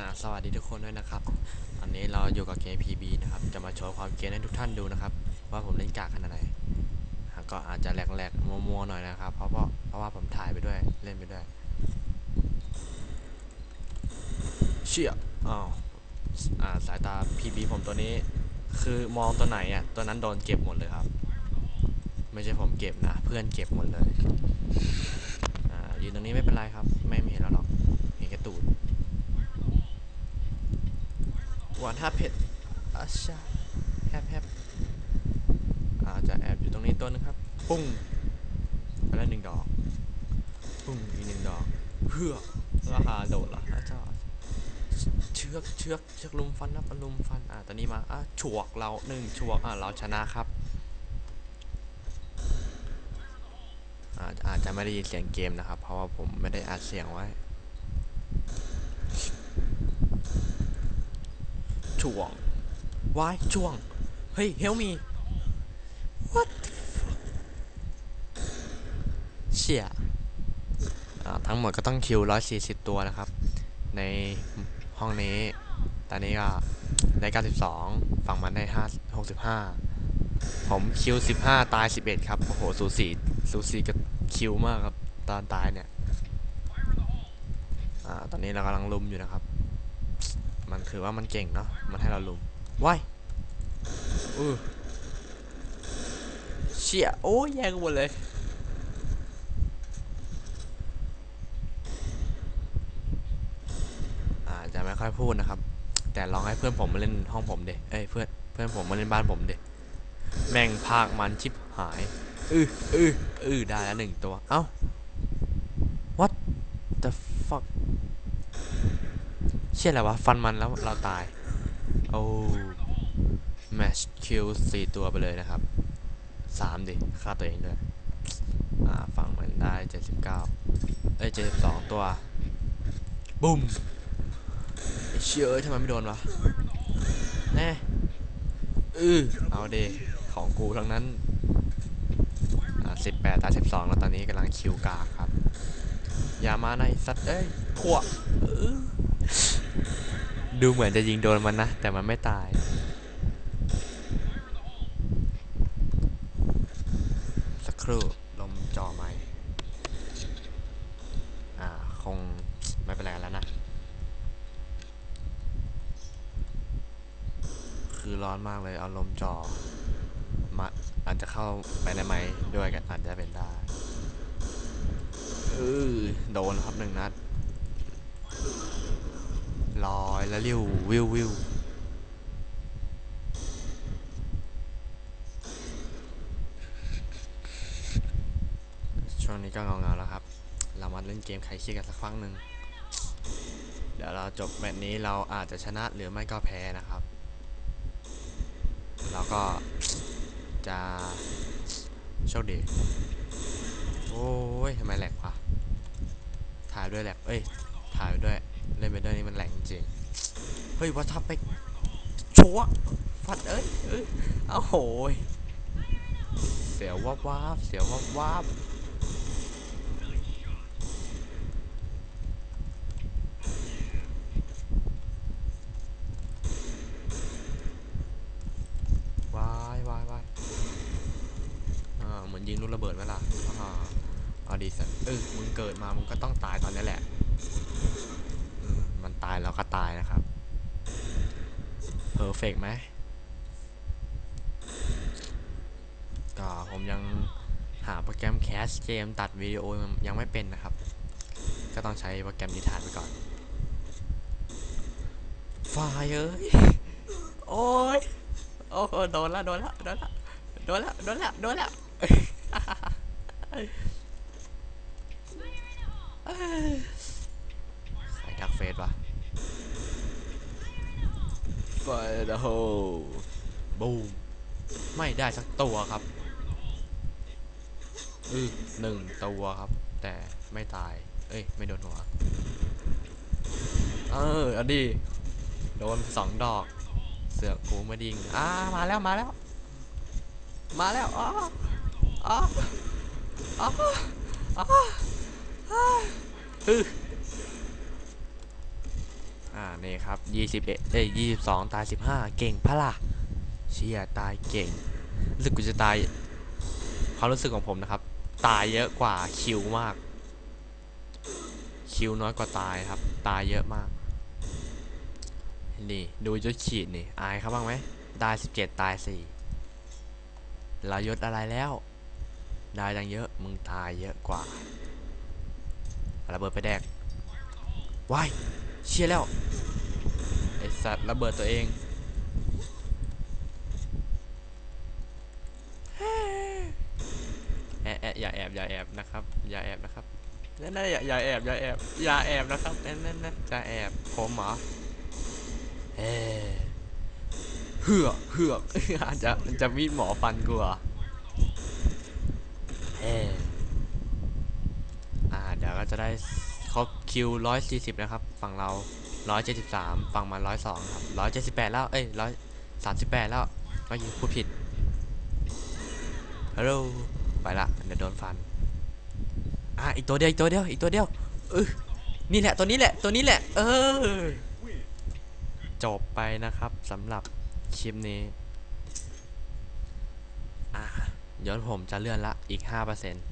อ่าสวัสดีทุกคนด้วยนะครับ อันนี้เราอยู่กับเกม PB นะครับ จะมาโชว์ความเกมให้ทุกท่านดูนะครับ ว่าผมเล่นกากขนาดไหน ก็อาจจะแหลกๆมัวๆหน่อยนะครับ เพราะเพราะเพราะว่าผมถ่ายไปด้วย เล่นไปด้วย เชี่ยอ้าวอ่าสายตา PB ผมตัวนี้ คือมองตัวไหนอะ ตัวนั้นโดนเก็บหมดเลยครับ ไม่ใช่ผมเก็บนะ เพื่อนเก็บหมดเลย อ่ายืนตรงนี้ไม่เป็นไรครับ ไม่ไม่เห็นเราหรอกเห็นแค่ตูด หวานท่าเผ็ดอาชาแฮบแฮบอาจจะแอบอยู่ตรงนี้ตัวนึงครับ ปุ้งไปแล้วหนึ่งดอก ปุ้งอีกหนึ่งดอกเพื่อราคาโดดเหรออาจารย์เชือกเชือกเชือกลุมฟันนะลุมฟัน อ่าตอนนี้มาอะฉวกเราหนึ่งฉวกอ่าเราชนะครับอาจอาจจะไม่ได้ยินเสียงเกมนะครับ เพราะว่าผมไม่ได้อัดเสียงไว้ ช่วงวายช่วง เฮ้ย เฮลมี what the fuck เชี่ยทั้งหมดก็ต้องคิว 140 ตัวนะครับ ในห้องนี้ ตอนนี้ก็ได้ 92 ฝั่งมันได้ 5 65 ผมคิว 15 ตาย 11 ครับ โอ้โห สูสี สูสีกับคิวมากครับ ตอนตายเนี่ยอตอนนี้เรากำลังลุมอยู่นะครับ มันคือว่ามันเก่งเนาะมันให้เราลุมว้ายอือเชี่ยโอ้ยแย่งกันหมดเลยอ่าจะไม่ค่อยพูดนะครับ แต่ลองให้เพื่อนผมมาเล่นห้องผมเดเอ้ยเพื่อนเพื่อนผมมาเล่นบ้านผมเดแม่งภาคมันชิบหายอืออืออือได้แล้วหนึ่งตัว เอ้า what the fuck เชี่อะไรวะ ฟันมันแล้วเราตาย โอ้แมชคิวสี่ตัวไปเลยนะครับสามดิฆ่าตัวเองด้วยอ่าฝั่งมันได้เจ็ดสิบเก้าเอ้ยเจ็ดสิบสองตัว บุ้มเชี่ยเอ้ยทำไมไม่โดนวะ แน่อือเอาเดของกูทั้งนั้นอ่าสิบแปดตาสิบสองแล้วตอนนี้กำลังคิวกาครับ อย่ามาในสัตว์เอ้ยพวกอื้อ ดูเหมือนจะยิงโดนมันนะ แต่มันไม่ตาย สักครู่ลมจ่อไหมอ่า คงไม่เป็นไรแล้วนะ คือร้อนมากเลยเอาลมจ่อมาอาจจะเข้าไปในไม้ด้วยกันอาจจะเป็นได้เออโดนครับหนึ่งนัด แล้วริววิววิวช่วงนี้ก็เงาเงาแล้วครับ เรามาเล่นเกมใครเครียดกันสักครั้งหนึ่งเดี๋ยวเราจบแมตช์นี้เราอาจจะชนะหรือไม่ก็แพ้นะครับ แล้วก็จะโชคดี โอ้ยทำไมแหลกวะถ่ายด้วยแหลกเอ้ย ถ่ายด้วย เล่นไปด้วยนี่มันแหลกจริง เฮ้ยวัฒไปชัวฟัดเอ้ยเอ้ยเอาโหยเสียววับวับเสียววับวับวายวายวายอ่าเหมือนยิงลูกระเบิดไหมล่ะอ่าอดีสัตว์เออมึงเกิดมามึงก็ต้องตายตอนนี้แหละายแล้วก็ตายนะครับเพอร์เฟกไหมก็ผมยังหาโปรแกรมแคสเกมตัดวิดีโอยังไม่เป็นนะครับ ก็ต้องใช้โปรแกรมนิทานไปก่อนไฟเอ้ยโอ้ยโอ้โหโดนละโดนละโดนละโดนละโดนละโดนละใส่ดักเฟสวะ ไฟเดอะโฮบูมไม่ได้สักตัวครับอือหนึ่งตัวครับ แต่ไม่ตาย เอ้ย ไม่โดนหัว เอออดี โดนสองดอก เสือกกูม่ดิงอ่ามาแล้วมาแล้ว มาแล้วอ๋ออ๋ออ๋ออ๋ออือ อ่า นี่ครับ21เอ้ย22ตาย15เก่งพะล่ะ เชียตายเก่ง รู้สึกกูจะตาย ความรู้สึกของผมนะครับ ตายเยอะกว่าคิวมาก คิวน้อยกว่าตายครับ ตายเยอะมาก นี่ ดูยศขีดนี่ อายเขาบ้างไหม ตาย17ตาย4เรายศอะไรแล้ว ได้ดังเยอะ มึงตายเยอะกว่าระเบิดไปแดกว้าย เชี่ยแล้วไอสัตว์ระเบิดตัวเองแอะแอะอย่าแอบอย่าแอบนะครับอย่าแอบนะครับนั่นนั่นอย่าอย่าแอบอย่าแอบอย่าแอบนะครับนั่นนั่นนั่นจะแอบผมเหรอเฮ้เหือกเหือกอาจจะจะมีดหมอฟันกูเหรอเฮ้อ่าเดี๋ยวก็จะได้ ครบคิวร้อยสี่สิบนะครับ ฝั่งเราร้อยเจ็ดสิบสามฝั่งมันร้อยสองครับร้อยเจ็ดสิบแปดแล้ว เอ้ยร้อยสามสิบแปดแล้วก็ยิงพูดผิดฮัลโหลไปละเดี๋ยวโดนฟันอะอีกตัวเดียวอีกตัวเดียวอีกตัวเดียวเออนี่แหละตัวนี้แหละตัวนี้แหละ เออ จบไปนะครับสำหรับคลิปนี้อะเดี๋ยวผมจะเลื่อนละอีก5%